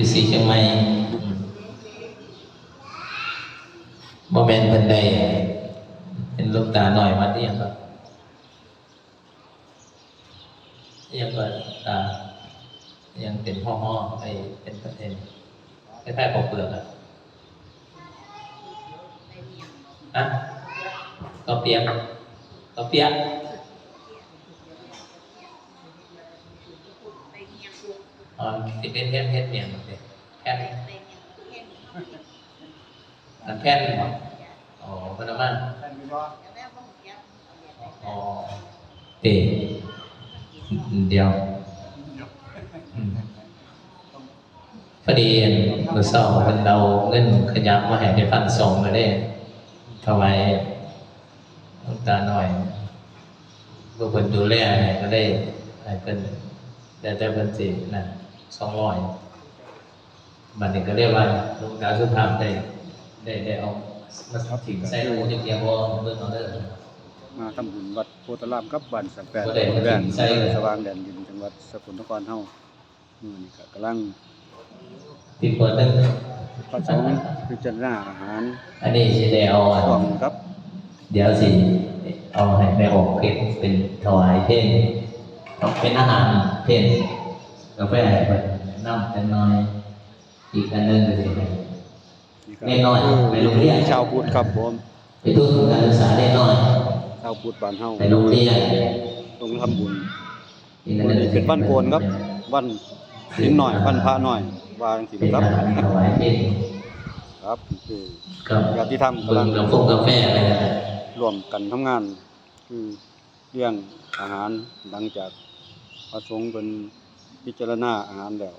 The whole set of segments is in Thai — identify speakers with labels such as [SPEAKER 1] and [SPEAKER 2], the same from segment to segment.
[SPEAKER 1] อยู่สีเชียงใหม่โมเมนต์เป็นใดเป็นลูกตาหน่อยมาที่ยังก็ยังก็ตายังเป็นห่อห่อไอเป็นประเทศคล้ายๆปอกเปลือกอะอะก็เปียกก็เปียก อ๋อสิเป็นแผ่นเพชรเนี่ยมันเป็นแผ่นอันแผ่นหรออ๋อพนมาอ๋อเตะเดียวพอดีมือเช้าเพิ่นเอาเงินขยับมาให้ได้พันสองมาได้ถวายลวงตาหน่อยเพื่อเพิ่นดูแลก็ได้ให้เพิ่นแต่แต่เพิ่นสินั่น สองร้อยบัดนี้ก็เรียกว่าหลวงตาสุภาพได้ได้ได้เอามาถึงใส่หูจะเกี่ยวบ่เบิ่งเอาเด้อ
[SPEAKER 2] มาทำบุญวัดโพธารามกับบ้านสังแปด
[SPEAKER 1] บ่ได้มา
[SPEAKER 2] แดน
[SPEAKER 1] ถึงใส่เลย
[SPEAKER 2] สว่างแดนดินจังหวัดสกลนครเฮามื้อนี้ก็กำลัง
[SPEAKER 1] ติดเปิดนึง
[SPEAKER 2] ประสงค์พิจารณาอาหาร
[SPEAKER 1] อันนี้สิได้เอาอัน
[SPEAKER 2] ร่วมกับ
[SPEAKER 1] เดี๋ยวสิเอาให้แม่ออกเพชรเป็นถวายเพลงต้องเป็นอาหารเพลง กาแฟไปน้ำแต่น้อย อีกอันหนึงก็สิให้แน่นอนไปโรงเรียน
[SPEAKER 2] ชาวพุทธครับผม
[SPEAKER 1] ไปทุนการศึกษาได้น้อย
[SPEAKER 2] ชาวพุทธบ้านเฮา
[SPEAKER 1] ไปโรงเรียน
[SPEAKER 2] ลงทำบุญ
[SPEAKER 1] อีกอัน
[SPEAKER 2] วัน
[SPEAKER 1] หนึ
[SPEAKER 2] นี้
[SPEAKER 1] ง
[SPEAKER 2] เป็นวันโกนครับวันสินหน่อยวันพระหน่อยว่าจังซี่
[SPEAKER 1] เป็น
[SPEAKER 2] ครับ
[SPEAKER 1] อาหารถวายเพลง
[SPEAKER 2] ครับคือ
[SPEAKER 1] กับ
[SPEAKER 2] ญาติธรรม
[SPEAKER 1] เบิ่
[SPEAKER 2] กำลั
[SPEAKER 1] ง
[SPEAKER 2] ง
[SPEAKER 1] กับพวกกาแฟอะไรนั่นแหละ
[SPEAKER 2] ร่วมกันทำงาน คือเลี้ยงอาหารหลังจากพระสงฆ์เป็น พิจารณาอาหารแล้ว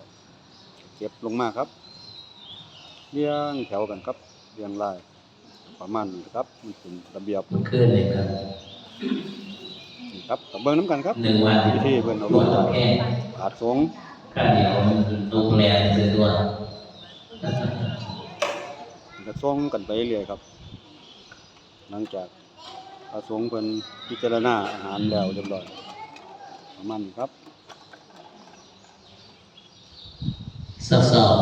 [SPEAKER 2] เก็บลงมาครับเลี้ยงแถวกันครับเลี้ยงรายประมาณนี้ครับมันเป็นระเบียบ
[SPEAKER 1] มันขึ้นเลยครับ
[SPEAKER 2] นี่ครับกับเบิ้งน้ำกันครับ
[SPEAKER 1] หนึ่งวัน
[SPEAKER 2] วิธีเพิ่นเอา
[SPEAKER 1] ร
[SPEAKER 2] ล
[SPEAKER 1] ว
[SPEAKER 2] ง
[SPEAKER 1] ม
[SPEAKER 2] จาก
[SPEAKER 1] แค่
[SPEAKER 2] อาจสงฆ์
[SPEAKER 1] ข้าเดียวมันดูแลซื้อตัว
[SPEAKER 2] ก็ส่งกันไปเรื่อยครับ หลังจากพระสงฆ์เพิ่นพิจารณาอาหารแล้วเรียบร้อยประมาณนี้ครับ
[SPEAKER 1] เสาสอง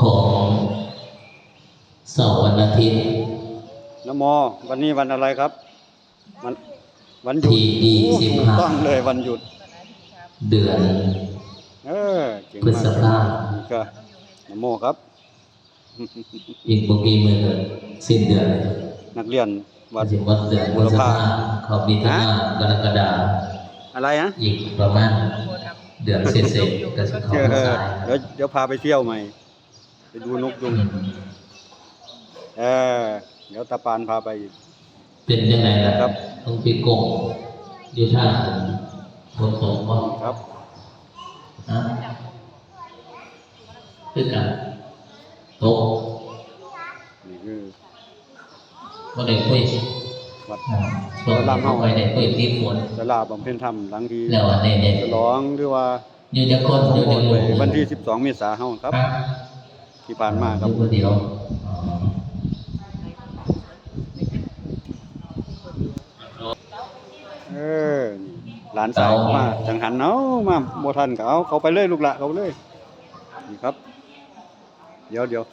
[SPEAKER 1] ของเสาร์วันอาทิตย์
[SPEAKER 2] นโมวันนี้วันอะไรครับ วันวันหยุด
[SPEAKER 1] ที่ยี่สิบห้า
[SPEAKER 2] ต้องเลยวันหยุด
[SPEAKER 1] เดือน
[SPEAKER 2] เออเก่ง
[SPEAKER 1] พฤ
[SPEAKER 2] ม
[SPEAKER 1] ษภา
[SPEAKER 2] นี่ก็นโมครับ
[SPEAKER 1] อีกบกี่มือเดือสิ้นเดือน
[SPEAKER 2] นักเรียนวั
[SPEAKER 1] วั
[SPEAKER 2] ด
[SPEAKER 1] นวันเดือนพฤษภาเขามีทุนากรกฎา
[SPEAKER 2] อะไรฮะ
[SPEAKER 1] อีกประมาณ เดือนเศษๆก็จะเข้า
[SPEAKER 2] เจอ
[SPEAKER 1] พรรษา
[SPEAKER 2] เดี๋ยวเดี๋ยวพาไปเที่ยวใหม่ ไปดูนกยุงเออเดี๋ยวตาปานพาไปอีก
[SPEAKER 1] เป็นยังไงล่ะ
[SPEAKER 2] ครับ
[SPEAKER 1] ต้องปีกงอยู่ท่าฝนตกบ่
[SPEAKER 2] ครับ
[SPEAKER 1] ฮะคือกันตก
[SPEAKER 2] นี่คือ
[SPEAKER 1] บ่ได้คุย
[SPEAKER 2] วัด
[SPEAKER 1] อ่าช่วงนี้บ่ค่อยได้คุยที่ฝน
[SPEAKER 2] สลาบำเพ็ญธรรมหลังที่
[SPEAKER 1] แล้วอันนี้เนี่ย
[SPEAKER 2] ฉลองหรือว่า
[SPEAKER 1] อยู่จักคนอยู่จักห
[SPEAKER 2] ไป
[SPEAKER 1] มู่
[SPEAKER 2] วันที่12เมษายนครับ ที่ผ่านมาครับ
[SPEAKER 1] อยู่คนเดียวอ๋อ
[SPEAKER 2] เออนี่หลานสาวมาจังหันเนามาบ่ทันก็เอาเขาไปเลยลูกละเขาไปเลยนี่ครับ เดี๋ยวเดี๋ยว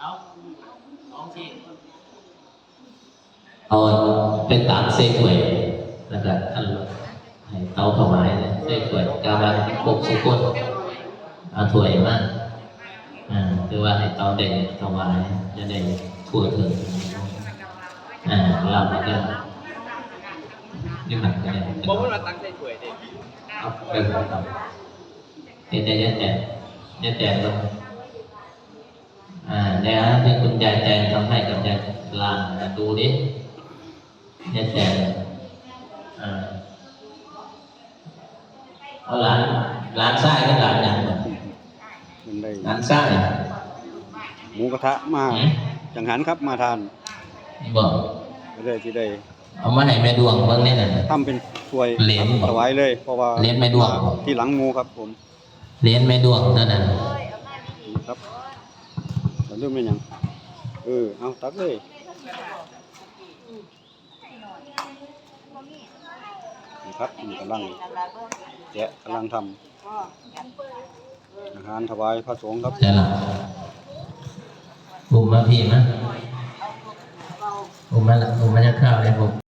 [SPEAKER 1] เอาไปตากเส้นถ้วยแล้วก็อันให้เตาถวายเนี่ยเส้นถ้วยกาบันครบสุกคนเอาถวยมากอ่าคือว่าให้เตาได้ถวายจะได้ทั่วถึงอ่าเราก็จะนี่มันก็ได้
[SPEAKER 3] บอกว่ามาตั้งใจถวยเดิ
[SPEAKER 1] เอาไปครับเห็นได้ยันแต่ยันแต่ลง เนี่ยที่คุณยายแจงทำให้กับยายลานนะดูดิยันแต่อ่าเอาหลานหลานไส้ก็หลานอย่างหมด
[SPEAKER 2] มันได้
[SPEAKER 1] หลานไส้
[SPEAKER 2] หมูกระทะมา
[SPEAKER 1] หืม
[SPEAKER 2] จังหันครับมาทาน
[SPEAKER 1] บอก
[SPEAKER 2] ก็เลยที่ได้
[SPEAKER 1] เอามาให้แม่ดวงเบิ่งนี่น่ะ
[SPEAKER 2] ทำเป็นถ้วย
[SPEAKER 1] เหรียญ
[SPEAKER 2] ถวายเลย เพราะว่า
[SPEAKER 1] เหรียญแม่ดวง
[SPEAKER 2] ที่หลังงูครับผม
[SPEAKER 1] เลี้ยนแม่ดวงเท่านั้น
[SPEAKER 2] นี่ครับแลืมไม่ยัง เออ เอาตักเลยนี่ครับนี่กำลังแกะกำลังทำอาหารถวายพระสงฆ์ครับ
[SPEAKER 1] จะหลับปุ่มมาพี่นะปุ่มมาหลับปุ่มมาจะข้าวเลยผม